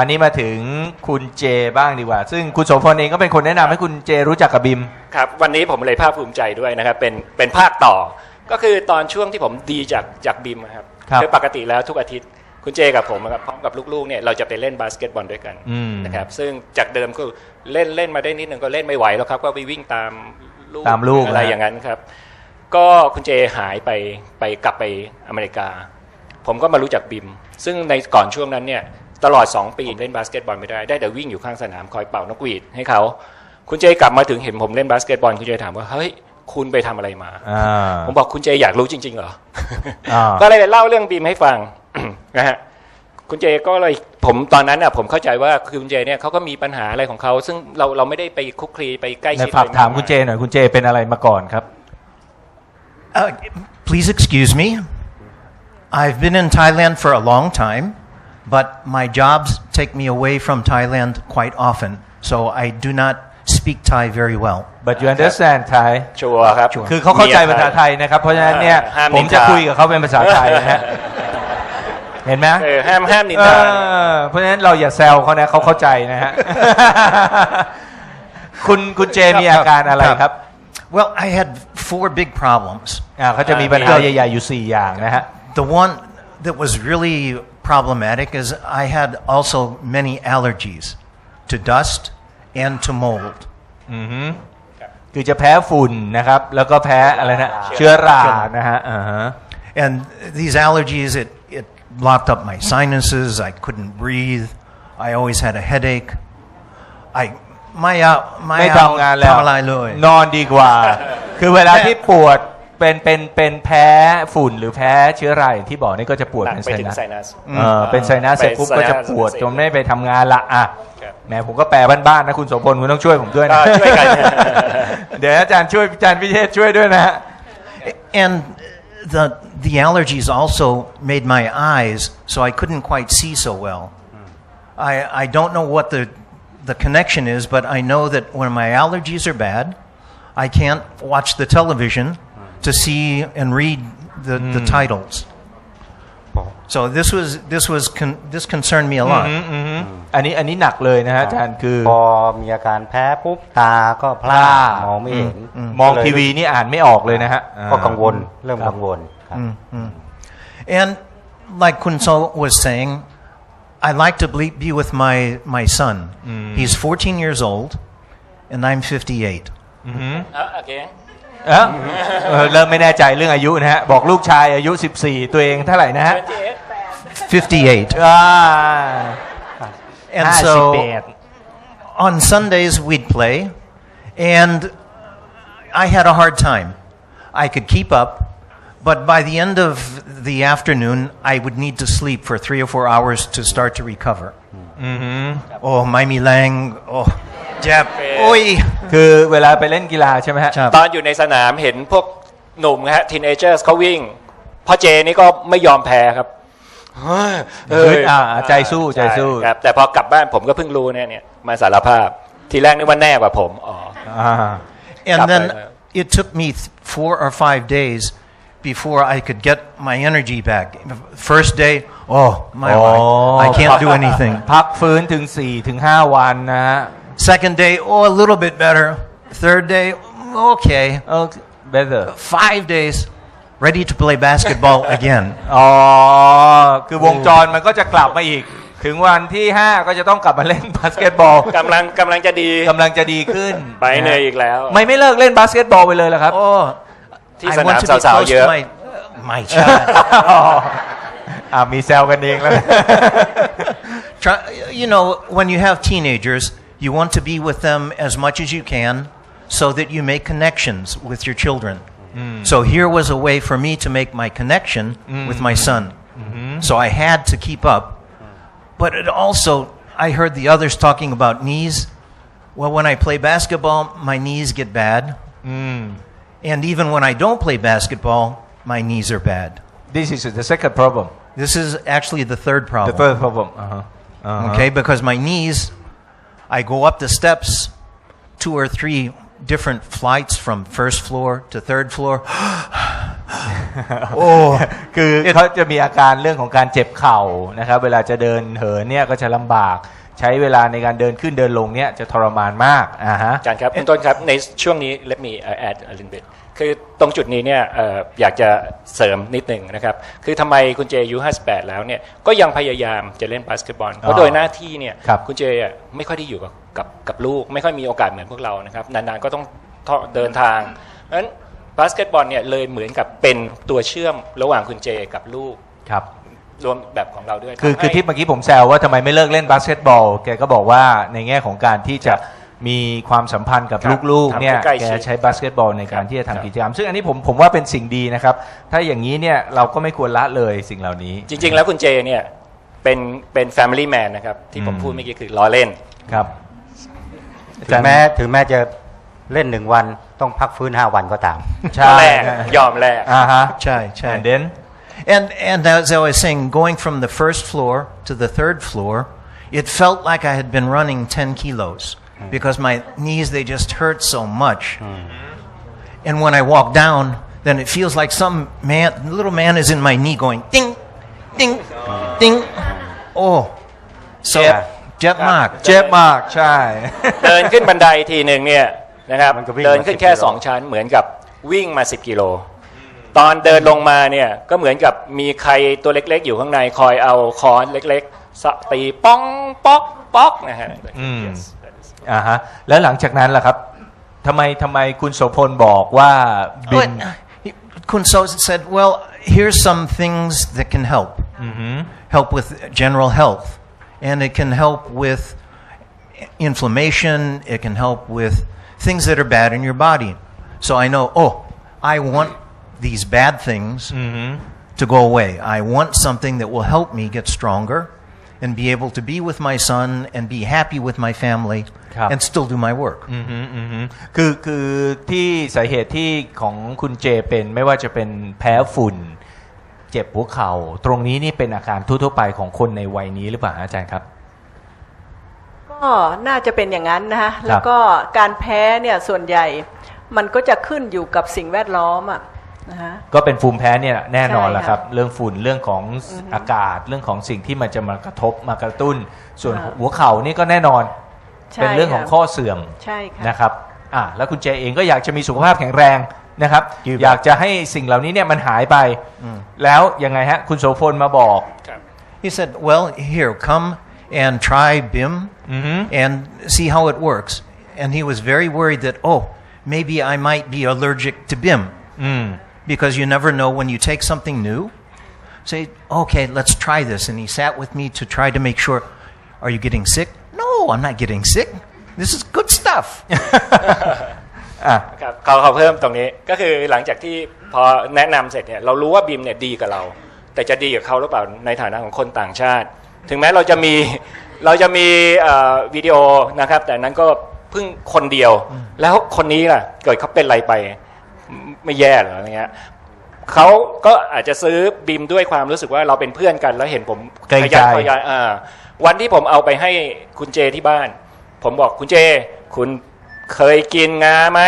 ราวนี้มาถึงคุณเจบ้างดีกว่า ซึ่งคุณโสพลเองก็เป็นคนแนะนำให้คุณเจรู้จักกับบิม ครับวันนี้ผมเลยภาคภูมิใจด้วยนะครับเป็นเป็นภาคต่อ ก็คือตอนช่วงที่ผมดีจากจากบิมอะครับครับอปกติแล้วทุกอาทิตย์คุณเจกับผมนะครับพร้อมกับลูกๆเนี่ยเราจะไปเล่นบาสเกตบอลด้วยกันอืมนะครับซึ่งจากเดิมก็เล่นเล่นมาได้นิดนึงก็เล่นไม่ไหวแล้วครับก็ไปวิ่งตามลูกตามลูกอะไรนะ อย่างนั้นครับ ก็คุณเจหายไปไปกลับไปอเมริกา ผมก็มารู้จักบิม ซึ่งในก่อนช่วงนั้นเนี่ย ตลอด 2 ปีเล่นบาสเกตบอลไม่ได้ได้แต่วิ่งอยู่ข้างสนามคอยเป่านกหวีดให้เขาคุณเจกลับมาถึงเห็นผมเล่นบาสเกตบอลคุณเจถามว่าเฮ้ยคุณไปทำอะไรมาอ่าผมบอกคุณเจอยากรู้จริง ๆ เหรออ่าก็เลยเล่าเรื่องบีมให้ฟังนะฮะคุณเจก็เลยผมตอนนั้นน่ะผมเข้าใจว่าคือคุณเจเนี่ยเขาก็มีปัญหาอะไรของเขาซึ่งเราเราไม่ได้ไปคุกคลีไปใกล้ในชิดฝากอะไรถามคุณเจหน่อยคุณเจเป็นอะไรมาก่อนครับ Uh, please excuse me. I've been in Thailand for a long time, but my jobs take me away from Thailand quite often, so I do not speak Thai very well. but you understand Thai ชัวร์ครับ คือเขาเข้าใจภาษาไทยนะครับ เพราะฉะนั้นเนี่ยห้ามผมจะนินทา คุยกับเขาเป็นภาษาไทยนะฮะ เห็นไหมเออห้ามห้ามนินเอทาอเพราะฉะนั้นเราอย่าแซวเขานะเขาเข้าใจนะฮะ คุณคุณเจมีอาการอะไรครับ Well, I had four big problems. อ่าเขาจะมีปัญหาใหญ่ๆอยู่ 4 อย่างนะฮะ The one that was really problematic is I had also many allergies to dust and to mold. คือจะแพ้ฝุ่นนะครับ แล้วก็แพ้อะไรนะ เชื้อรานะฮะอ่าฮะ And these allergies, it, it blocked up my sinuses. I couldn't breathe. I always had a headache. I, my, uh, my ไม่ทำงานแล้ว ทำอะไรเลย นอนดีกว่า คือเวลาที่ปวด เป็นเป็นเป็นแพ้ฝุ่นหรือแพ้เชื้อราอย่างที่บอกนี่ก็จะปวดหนักเป็นไปไซถึงนัสไซนัส เออเป็นไซนัสเสร็จปุ๊บไปก็จะปวดไซนัสจนไม่ไปทำงานละอะครับ แหมผมก็แปลบ้านๆนะคุณโสพลคุณต้องช่วยผมด้วยนะก็ช่วยกัน เดี๋ยวอาจารย์ช่วยอาจารย์พิเชษช่วยด้วยนะฮะ And the, the allergies also made my eyes so I couldn't quite see so well. I, I don't know what the, the connection is, but I know that when my allergies are bad, I can't watch the television to see and read the, the titles. So this was this was con- this concerned me a lot. อันนี้อันนี้หนักเลยนะฮะอาจารย์คือ พอมีอาการแพ้ปุ๊บตาก็พลาดมองไม่เห็น มอง ก็เลย ทีวีนี่อ่านไม่ออกเลยนะฮะ ก็กังวลเริ่มกังวลครับ And like Kun So was saying, I like to ble- be with my, my son. He's 14 years old, and I'm 58. โอ เคเอ้าเออเริ่มไม่แน่ใจเรื่องอายุนะฮะ บอกลูกชายอายุ 14 ตัวเองเท่าไหร่นะฮะ 58. อ่า And 58 so on Sundays we'd play, and I had a hard time. I could keep up, but by the end of the afternoon, I would need to sleep for three or four hours to start to recover. Oh, my milang. Oh, Jap. Oi. คือเวลาไปเล่นกีฬาใช่ไหมฮะครับ ตอนอยู่ในสนามเห็นพวกหนุ่มนะฮะทีนเอเจอร์เขาวิ่งพ่อเจนี่ก็ไม่ยอมแพ้ครับเฮ้ยฮึดอ่าใจสู้ใจสู้ ช่ครับ แต่พอกลับบ้านผมก็เพิ่งรู้เนี่ยเนี่ยมาสารภาพทีแรกนึกว่าแน่กว่าผมอ๋อ อ่า And Stop then right it took me th- four or five days before I could get my energy back. First day, oh, my, Oh. I, I can't do anything. พักฟื้นถึง4ถึง5วันนะฮะ Second day, oh, a little bit better. Third day, okay. เออ better Five days, ready to play basketball again. อ๋อ คือวงจรมันก็จะกลับมาอีก ถึงวันที่ 5 ก็จะต้องกลับมาเล่นบาสเกตบอลกำลังกำลังจะดีกำลังจะดีขึ้น ไปเนยอีกแล้ว ไม่ไม่เลิกเล่นบาสเกตบอลไปเลยเหรอครับ Oh, ที่ I สนาม want to be สาว close ๆเยอะ to my, my child. อ่ามีแซวกันเองแล้ว Try, you know, when you have teenagers, You want to be with them as much as you can so that you make connections with your children. Mm. So here was a way for me to make my connection mm. with my son. Mm-hmm. So I had to keep up. But it also, I heard the others talking about knees. Well, when I play basketball, my knees get bad. Mm. And even when I don't play basketball, my knees are bad. This is the second problem. This is actually the third problem. The third problem. Uh-huh. Uh-huh. Okay, because my knees i go up the steps two or three different flights from first floor to third floor oh คือเขาจะมีอาการเรื่องของการเจ็บเข่านะครับ เวลาจะเดินเหินเนี่ยก็จะลำบาก ใช้เวลาในการเดินขึ้นเดินลงเนี่ยจะทรมานมากอ่าฮะ อาจารย์ครับคุณต้นครับในช่วงนี้ let me uh, add a little bit คือตรงจุดนี้เนี่ยเอ่ออยากจะเสริมนิดหนึ่งนะครับ คือทำไมคุณเจอายุ58 แล้วเนี่ยก็ยังพยายามจะเล่นบาสเกตบอลเพราะโดยหน้าที่เนี่ยครับณเจอะไม่ค่อยได้อยู่กับกับกับลูก ไม่ค่อยมีโอกาสเหมือนพวกเรานะครับ นานๆก็ต้องเดินทางเพราะฉะนั้นบาสเกตบอลเนี่ยเลยเหมือนกับเป็นตัวเชื่อมระหว่างคุณเจกับลูกครับรวมแบบของเราด้วย คือทำให้คือที่เมื่อกี้ผมแซวว่าทำไมไม่เลิกเล่นบาสเกตบอลแกก็บอกว่าในแง่ของการที่จะ มีความสัมพันธ์กับครับลูกๆเนี่ยทำให้ใกล้แกชิดใช้บาสเกตบอลในการที่จะครับทำกิจกรรม ซึ่งอันนี้ผมผมว่าเป็นสิ่งดีนะครับ ถ้าอย่างนี้เนี่ยเราก็ไม่ควรละเลยสิ่งเหล่านี้ จริง ๆ แล้วคุณเจเนี่ยเป็นเป็น family man นะครับ ที่ผมอืม พูดเมื่อกี้คือล้อเล่น ครับถึงแม้ถึงแม้จะเล่นหนึ่งวันต้องพักฟื้นห้าวันก็ตาม ใช่แลกยอมแลก อ่าฮะ Chai, chai. and then And and as I was saying, going from the first floor to the third floor, it felt like I had been running ten kilos because my knees they just hurt so much. And when I walk down, then it feels like some man, little man, is in my knee going ding, ding, ding. Oh, so Yeah. jet mark. เจ็บมากใช่ เดินขึ้นบันไดทีหนึ่งเนี่ยนะครับมันก็วิ่งเดินขึ้นแค่มา10กิโลสองชั้นเหมือนกับวิ่งมา 10 กิโล ตอนเดินลงมาเนี่ยก็เหมือนกับมีใครตัวเล็กๆ อยู่ข้างในคอยเอาค้อนเล็กๆสะตีป้องป๊อกป๊อกนะฮะ อืม Yes, that is- อ่าฮะ แล้วหลังจากนั้นล่ะครับทำไมทำไมคุณโสพลบอกว่าบิ But น he- Kun So said, "Well, here's some things that can help. Help with general health, and it can help with inflammation. It can help with things that are bad in your body. So I know. Oh, I want these bad things to go away. I want something that will help me get stronger." And be able to be with my son and be happy with my family ครับ and still do my work. อืมฮึอืมฮึคือคือที่สาเหตุที่ของคุณเจเป็นไม่ว่าจะเป็นแพ้ฝุ่น เจ็บหัวเข่า ตรงนี้นี่เป็นอาการทั่วๆไปของคนในวัยนี้หรือเปล่าอาจารย์ครับ ก็น่าจะเป็นอย่างนั้นนะฮะแล้วก็การแพ้เนี่ยส่วนใหญ่มันก็จะขึ้นอยู่กับสิ่งแวดล้อมอะ นะฮะก็เป็นภูมิแพ้เนี่ยแน่นอนใช่แหละครับค่ะเรื่องฝุ่นเรื่องของอากาศเรื่องของสิ่งที่มันจะมากระทบมากระตุ้น ส่วนค่ะหัวเข่านี่ก็แน่นอนใช่เป็นเรื่องของค่ะข้อเสื่อมใช่ค่ะนะครับอะแล้วคุณเจเองก็อยากจะมีสุขภาพแข็งแรงนะครับ อยากจะให้สิ่งเหล่านี้เนี่ยมันหายไป แล้วยังไงฮะ คุณโสพลมาบอกครับ He said, Well, here, come and try BIM and see how it works. And he was very worried that, oh, maybe I might be allergic to BIM. Because you never know when you take something new. Say, okay, let's try this. And he sat with me to try to make sure, are you getting sick? No, I'm not getting sick. This is good stuff. ครับเขาเขาเพิ่มตรงนี้ก็คือหลังจากที่พอแนะนำเสร็จเนี่ยเรารู้ว่าบิมเนี่ยดีกับเรา แต่จะดีกับเขาหรือเปล่าในฐานะของคนต่างชาติ ถึงแม้เราจะมีเราจะมีเอ่อวิดีโอนะครับ แต่นั้นก็เพิ่งคนเดียว แล้วคนนี้ล่ะ เกิดเขาเป็นอะไรไป ไม่แย่เหรออะไรเงี้ยเขาก็อาจจะซื้อบิมด้วยความรู้สึกว่าเราเป็นเพื่อนกัน แล้วเห็นผมเกรงใจขยันขยายอ่าวันที่ผมเอาไปให้คุณเจที่บ้าน ผมบอกคุณเจ คุณเคยกินงาไหม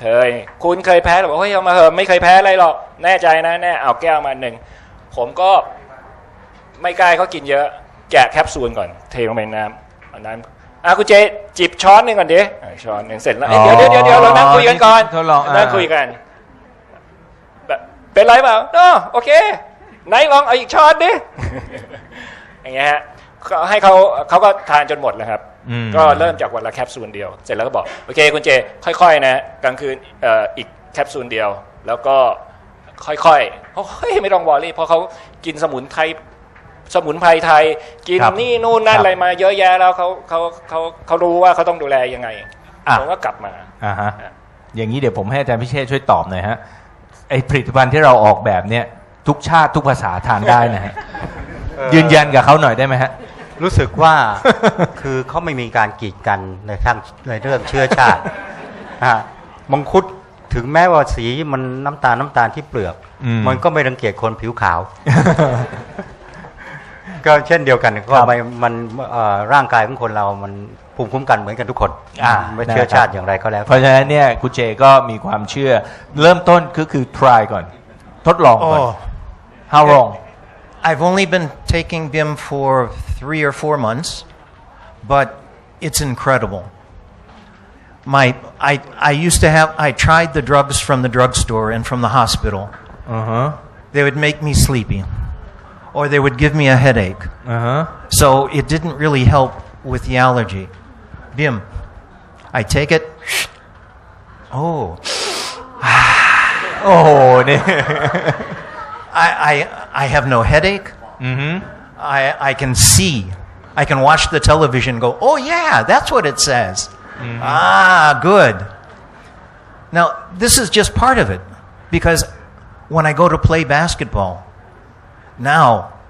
เคย คุณเคยแพ้หรือบอกเฮ้ยเอามาเหอะไม่เคยแพ้อะไรหรอกแน่ใจนะแน่เอาแก้วมาหนึ่งผมก็ไม่กล้าให้เขากินเยอะ แกะแคปซูลก่อนเทลงไปในน้ำเอาน้ำอะคุณเจจิบช้อนหนึ่งก่อนดิอะช้อนหนึ่งเสร็จแล้วเอ้ยเดี๋ยวเดี๋ยวเดี๋ยวเดี๋ยวเรานั่งคุยกันก่อนทดลองอ่านั่งคุยกันแบบ เป็นไรเปล่าโอโอเคไหนลองเอาอีกช้อนดิอย่างเงี้ยฮะก็ให้เขาเขาก็ทานจนหมดแล้วครับอืมก็เริ่มจากวันละแคปซูลเดียว เสร็จแล้วก็บอกโอเคคุณเจ ค่อยๆนะกลางคืนเอ่ออีกแคปซูลเดียว แล้วก็ค่อยๆเขาเฮ้ยไม่ต้องวอรี่เพราะเขากินสมุนไพรสมุนไพรไทย กินครับนี่นู่นนั่ครับนอะไรมาเยอะแยะแล้วเขาเขาเขาเขารู้ว่าเขาต้องดูแลยังไงอะผมก็กลับมาอ่าฮะอย่างนี้เดี๋ยวผมให้อาจารย์พิเชษช่วยตอบหน่อยฮะ ไอผลิตภัณฑ์ที่เราออกแบบเนี่ยทุกชาติทุกภาษาทานได้นะฮะยืนยันกับเขาหน่อยได้ไหมฮะ รู้สึกว่า คือเขาไม่มีการกีดกันในทางในเรื่องเชื้อชาติฮะมังคุดถึงแม้ว่าสีมันน้ำตาลน้ำตาลที่เปลือก อืม มันก็ไม่รังเกียจคนผิวขาว ก็เช่นเดียวกันก็ครับไม่มันเอ่อร่างกายของคนเรามัน ภูมิคุ้มกันเหมือนกันทุกคนอ่าไม่เชื้อชาติอย่างไรก็แล้ว เพราะฉะนั้นเนี่ยคุณเจก็มีความเชื่อ เริ่มต้นก็คือ try ก่อน ทดลองก่อน Oh, how long I've only been taking BIM for three or four months, but it's incredible. My, I, I used to have, I tried the drugs from the drugstore and from the hospital. uh huh They would make me sleepy, or they would give me a headache. uh huh So it didn't really help with the allergy. Bim. I take it. Oh. oh, I, I, I have no headache. Mm-hmm. I, I can see. I can watch the television go, oh, yeah, that's what it says. Mm-hmm. Ah, good. Now, this is just part of it because when I go to play basketball, now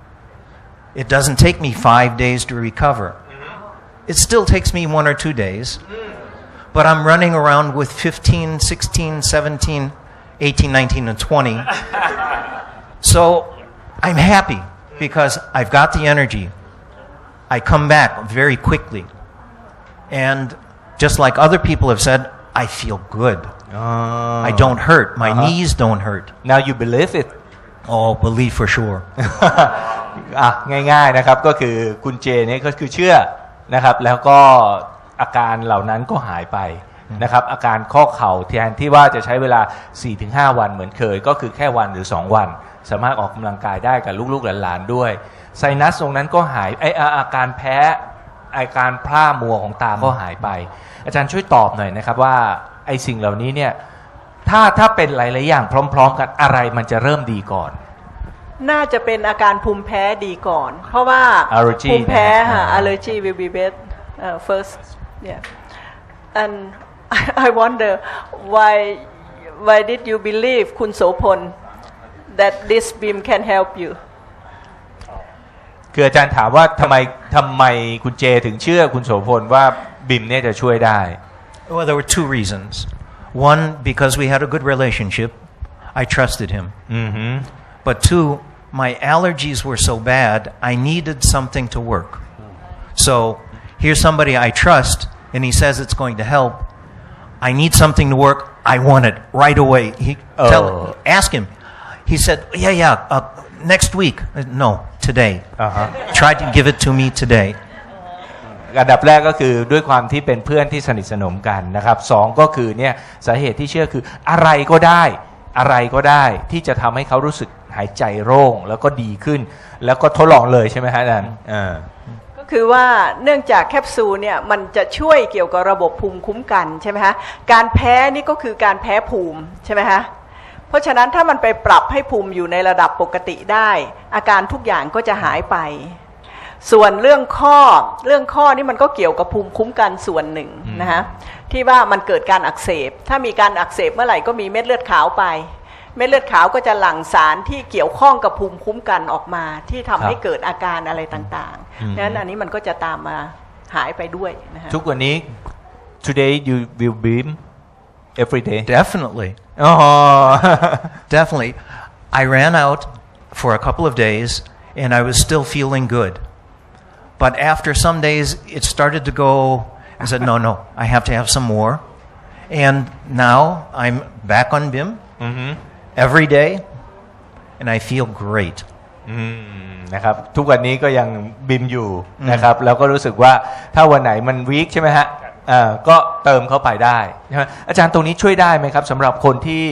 it doesn't take me five days to recover. It still takes me one or two days, but I'm running around with 15, 16, 17, 18, 19, and 20. So I'm happy because I've got the energy. I come back very quickly. And just like other people have said, I feel good. I don't hurt. My knees don't hurt. now you believe it Oh, believe for sure. อ่ะง่าย ๆนะครับก็คือคุณเจเนี่ยก็คือเชื่อ นะครับ แล้วก็อาการเหล่านั้นก็หายไปนะครับ อาการข้อเข่าแทนที่ว่าจะใช้เวลา 4-5 วันเหมือนเคย ก็คือแค่วันหรือ 2 วัน สามารถออกกำลังกายได้กับลูกๆหลานๆด้วยไซนัสตรงนั้นก็หายไออาอาการแพ้อาการพร่ามัวของตาก็หายไป อาจารย์ช่วยตอบหน่อยนะครับว่าไอสิ่งเหล่านี้เนี่ยถ้าถ้าเป็นหลายๆอย่างพร้อม ๆ กันอะไรมันจะเริ่มดีก่อน น่าจะเป็นอาการภูมิแพ้ดีก่อน เพราะว่า Allergy ภูมิแพ้นะฮะค่ะอ่า allergy will be best uh, first yeah and I wonder why why did you believe คุณโสพล that this beam can help you คืออาจารย์ถามว่าทำไมทำไมคุณเจถึงเชื่อคุณโสพลว่าบิมเนี่ยจะช่วยได้ Well, there were two reasons. One, because we had a good relationship. I trusted him. อือฮึ But two, my allergies were so bad, I needed something to work. So here's somebody I trust, and he says it's going to help. I need something to work. I want it right away. He Oh. tell, ask him. He said, "Yeah, yeah, uh, next week." Uh, No, today. อ่าฮะ Try to give it to me today. อันดับแรกก็คือด้วยความที่เป็นเพื่อนที่สนิทสนมกันนะครับสองก็คือเนี่ยสาเหตุที่เชื่อคืออะไรก็ได้ อะไรก็ได้ที่จะทำให้เขารู้สึก หายใจโล่งแล้วก็ดีขึ้น แล้วก็ทดลองเลยใช่ไหมฮะอาจารย์อ่าก็คือว่าเนื่องจากแคปซูลเนี่ยมันจะช่วยเกี่ยวกับระบบภูมิคุ้มกันใช่ไหมคะการแพ้นี่ก็คือการแพ้ภูมิใช่ไหมคะเพราะฉะนั้นถ้ามันไปปรับให้ภูมิอยู่ในระดับปกติได้ อาการทุกอย่างก็จะหายไป ส่วนเรื่องข้อเรื่องข้อนี่มันก็เกี่ยวกับภูมิคุ้มกันส่วนหนึ่งนะคะที่ว่ามันเกิดการอักเสบ ถ้ามีการอักเสบเมื่อไหร่ก็มีเม็ดเลือดขาวไป เม็ดเลือดขาวก็จะหลั่งสารที่เกี่ยวข้องกับภูมิคุ้มกันออกมา ที่ทำให้ครับเกิดอาการอะไรต่างอืมๆดังนั้นอันนี้มันก็จะตามมาหายไปด้วยนะฮะทุกวันนี้ today you will beam every day Definitely. อ๋อ Definitely. I ran out for a couple of days and I was still feeling good. But after some days, it started to go. I said, no, no, I have to have some more. And now I'm back on BIM every day and I feel great. อืมนะครับทุกวันนี้ก็ยังบิมอยู่นะครับแล้วก็รู้สึกว่าถ้าวันไหนมันวีคใช่ไหมฮะอ่าก็เติมเข้าไปได้ใช่ไหมอาจารย์ตรงนี้ช่วยได้ไหมครับสำหรับคนที่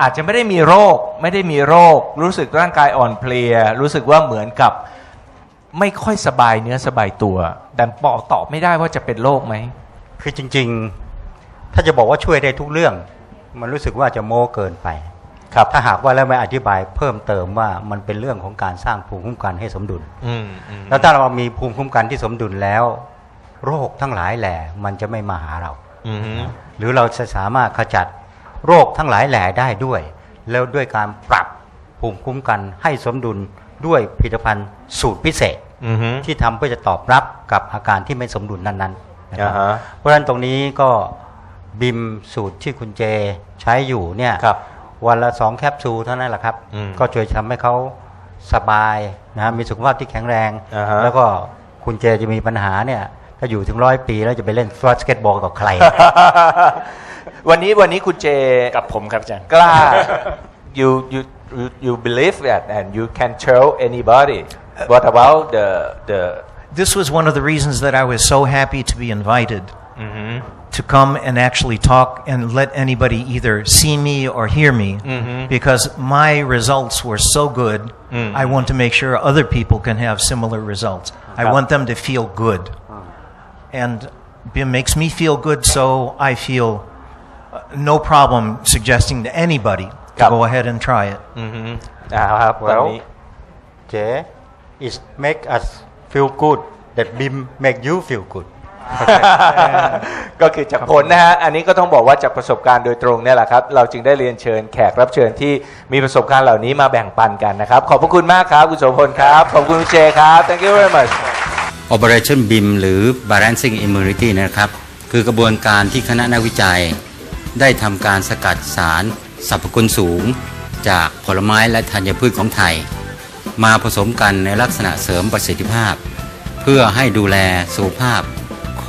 อาจจะไม่ได้มีโรค ไม่ได้มีโรค รู้สึกร่างกายอ่อนเพลีย รู้สึกว่าเหมือนกับไม่ค่อยสบายเนื้อสบายตัว แต่บอกตอบไม่ได้ว่าจะเป็นโรคไหม คือจริง ๆ ถ้าจะบอกว่าช่วยได้ทุกเรื่อง มันรู้สึกว่าจะโม้เกินไป ครับ ถ้าหากว่าแล้วไม่อธิบายเพิ่มเติมว่ามันเป็นเรื่องของการสร้างภูมิคุ้มกันให้สมดุลอืมอืมแล้วถ้าเรามีภูมิคุ้มกันที่สมดุลแล้ว โรคทั้งหลายแหล่มันจะไม่มาหาเราอืมหรือเราจะสามารถขจัดโรคทั้งหลายแหล่ได้ด้วย แล้วด้วยการปรับภูมิคุ้มกันให้สมดุลด้วยผลิตภัณฑ์สูตรพิเศษอืมที่ทำเพื่อจะตอบรับกับอาการที่ไม่สมดุลนั้นๆนะครับอ่าฮะเพราะฉะนั้นตรงนี้ก็บิมสูตรที่คุณเจใช้อยู่เนี่ยครับ วันละสองแคปซูลเท่านั้นแหละครับ อืมก็ช่วยทำให้เขาสบายนะมีสุขภาพที่แข็งแรง อ่าฮะ แล้วก็คุณเจจะมีปัญหาเนี่ย ถ้าอยู่ถึงร้อยปีแล้วจะไปเล่นบาสเกตบอลกับใคร วันนี้วันนี้คุณเจกับผมครับอาจารย์ กล้า you you you, you believe that and you can tell anybody what about the the This was one of the reasons that I was so happy to be invited to come and actually talk and let anybody either see me or hear me mm -hmm. because my results were so good. Mm. I want to make sure other people can have similar results. I want them to feel good. And it makes me feel good, so I feel uh, no problem suggesting to anybody to go ahead and try it. Mm-hmm. Uh, well, Jay, it makes us feel good that BIM make you feel good. ก็คือจากผลนะฮะ อันนี้ก็ต้องบอกว่าจากประสบการณ์โดยตรงเนี่ยแหละครับ เราจึงได้เรียนเชิญแขกรับเชิญที่มีประสบการณ์เหล่านี้มาแบ่งปันกันนะครับ ขอบพระคุณมากครับ คุณโสพลครับ ขอบคุณคุณเจครับ thank you very much Operation BIM หรือ Balancing Immunity นะครับ คือกระบวนการที่คณะนักวิจัย ได้ทำการสกัดสารสรรพคุณสูง จากผลไม้และธัญพืชของไทย มาผสมกันในลักษณะเสริมประสิทธิภาพ เพื่อให้ดูแลสุขภาพ